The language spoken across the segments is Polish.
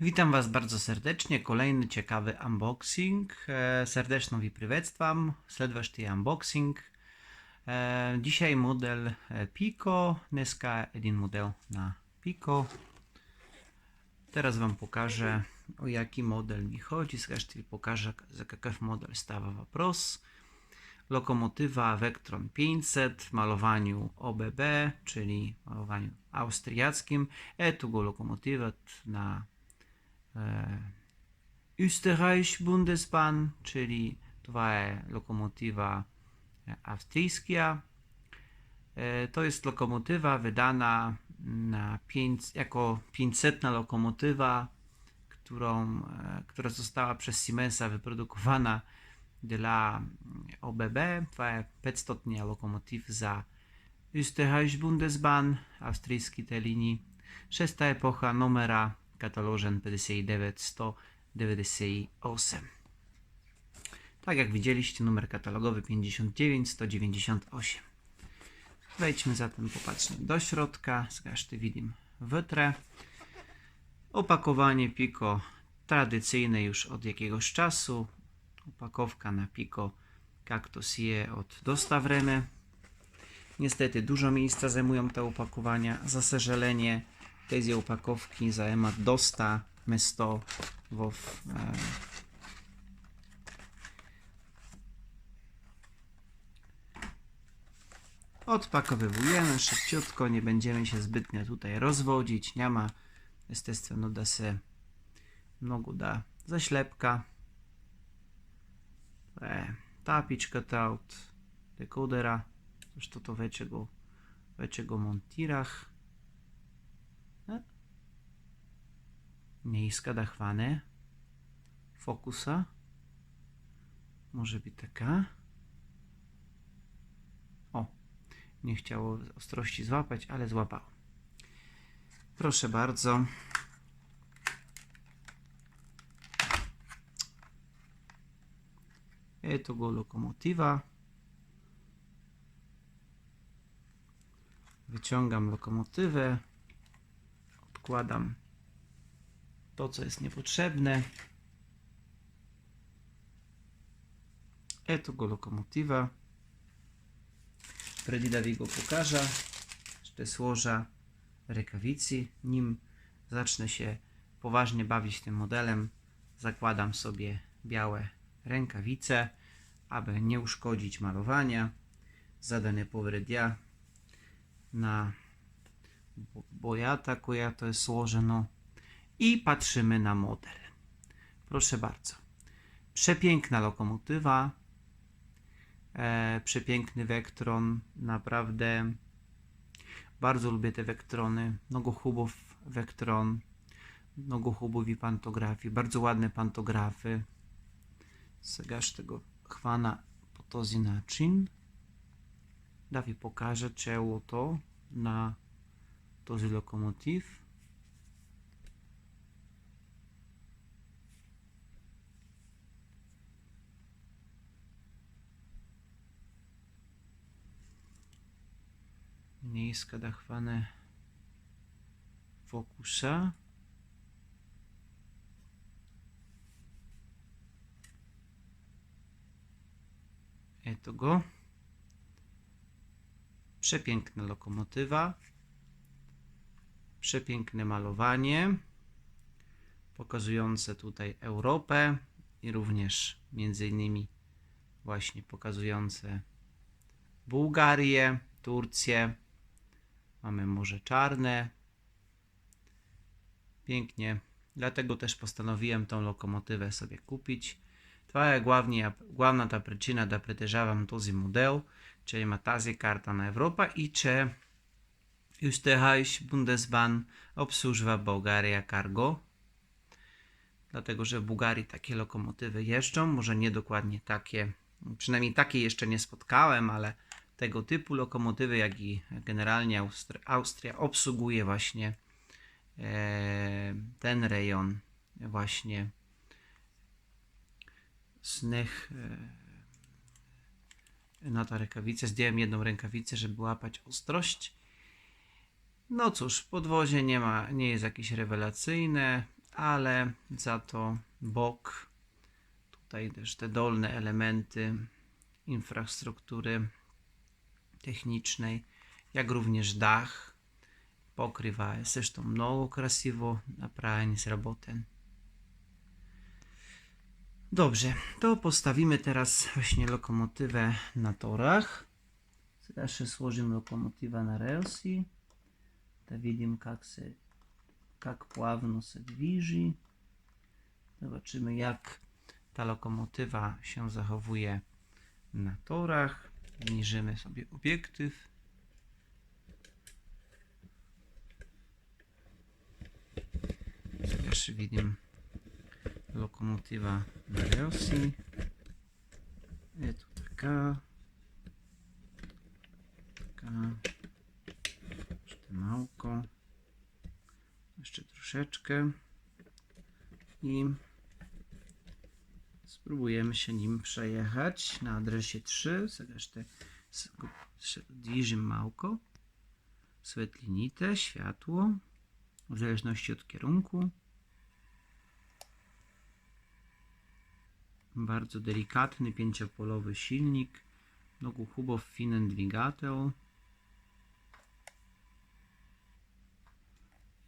Witam Was bardzo serdecznie. Kolejny ciekawy unboxing. E, Serdečno vi priветstvam. Следващия unboxing. E, Dzisiaj model e, Pico. Dneska jeden model na Pico. Teraz Wam pokażę o jaki model mi chodzi. Zresztą pokażę za jakaś model stawa вопрос. Lokomotywa Vectron 500 w malowaniu OBB, czyli malowaniu austriackim. Etugo lokomotywa na e, E, Österreich Bundesbahn, czyli to lokomotywa austriacka. E, to jest lokomotywa wydana na jako 500 lokomotywa, którą, e, która została przez Siemensa wyprodukowana dla OBB. To 500 lokomotyw za Österreich Bundesbahn, austriacki te linii. Szesta epocha, numera katalożen 59198. Tak jak widzieliście, numer katalogowy 59198. Wejdźmy zatem, popatrzmy do środka. Zresztą widzimy wytrę. Opakowanie Pico tradycyjne już od jakiegoś czasu. Opakowka na Pico Cactus je od dostaw Remy. Niestety dużo miejsca zajmują te opakowania. Za seżelenie tej opakowki zajma dosta mesto w e, Odpakowywujemy szybciutko, nie będziemy się zbytnio tutaj rozwodzić. Nie ma, естествено, da se mnogo da zaślepka. E, tapička ta od dekodera, što to većego, većego montirah. E? Miejska da chwane. Fokusa. Może być taka. O, nie chciało ostrości złapać, ale złapało. Proszę bardzo. Eto go lokomotywa. Wyciągam lokomotywę. Odkładam to, co jest niepotrzebne. E tu go lokomotywa. Freddy Dawi go pokaże. Te słoża rękawicy. Nim zacznę się poważnie bawić tym modelem, zakładam sobie białe rękawice, aby nie uszkodzić malowania. Zadane powry dnia na bojata, ja to jest słożeno i patrzymy na model. Proszę bardzo. Przepiękna lokomotywa. E, przepiękny Vectron. Naprawdę bardzo lubię te Vectrony. Mnogo chubów Vectron. Mnogo chubów i pantografii. Bardzo ładne pantografy. Сега ще го хвана по този начин. Да ви покажа челото на този локомотив. nie jest kadachwane fokusa. Eto go. Przepiękna lokomotywa. Przepiękne malowanie pokazujące tutaj Europę i również między innymi właśnie pokazujące Bułgarię, Turcję, Mamy Morze Czarne. Pięknie. Dlatego też postanowiłem tą lokomotywę sobie kupić. Това е главния, главната причина да притежавам този модел, че има тази карта на Европа и че Österreich Bundesbahn obsłużywa Bułgaria Cargo. Dlatego, że w Bułgarii takie lokomotywy jeżdżą, może nie dokładnie takie, przynajmniej takie jeszcze nie spotkałem, ale tego typu lokomotywy, jak i generalnie Austria, Austria obsługuje właśnie e, ten rejon właśnie snech e, na ta rękawica. Zdjąłem jedną rękawicę, żeby łapać ostrość. No cóż, podwozie nie ma, nie jest jakieś rewelacyjne, ale za to bok, tutaj też te dolne elementy infrastruktury technicznej, jak również dach покрива е също много красиво направени z работен. Dobrze, to postawimy teraz właśnie lokomotywę na torach. Teraz ще сложим локомотива на релси. Да видим как се как pławno se движи. Zobaczymy jak ta lokomotywa się zachowuje na torach. Zniżymy sobie obiektyw. Też widzimy lokomotywa na Rosji. Jest tu taka. Taka. Jeszcze małko. Jeszcze troszeczkę. I Spróbujemy się nim przejechać na adresie 3, resztę zbliżymy małko. Svetlinite, światło, w zależności od kierunku. Bardzo delikatny, pięciopolowy silnik. Nogu hubow finen dwigatel.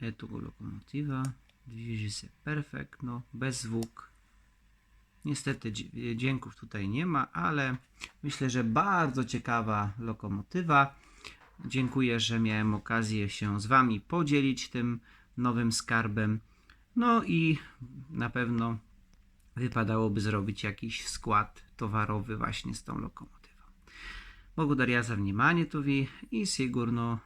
E tu lokomotywa. Dirige się perfektno, bez zwłok. Niestety dź- dźwięków tutaj nie ma, ale myślę, że bardzo ciekawa lokomotywa. Dziękuję, że miałem okazję się z Wami podzielić tym nowym skarbem. No i na pewno wypadałoby zrobić jakiś skład towarowy właśnie z tą lokomotywą. Благодаря за вниманието ви и сигурно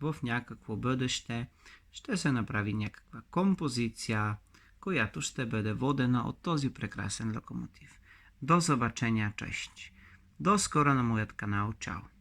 в някакво бъдеще ще се направи някаква композиция, Kojatus TBD Wodę na otoziu prekrasen lokomotyw. Do zobaczenia, cześć. Do skora na mój kanał, ciao.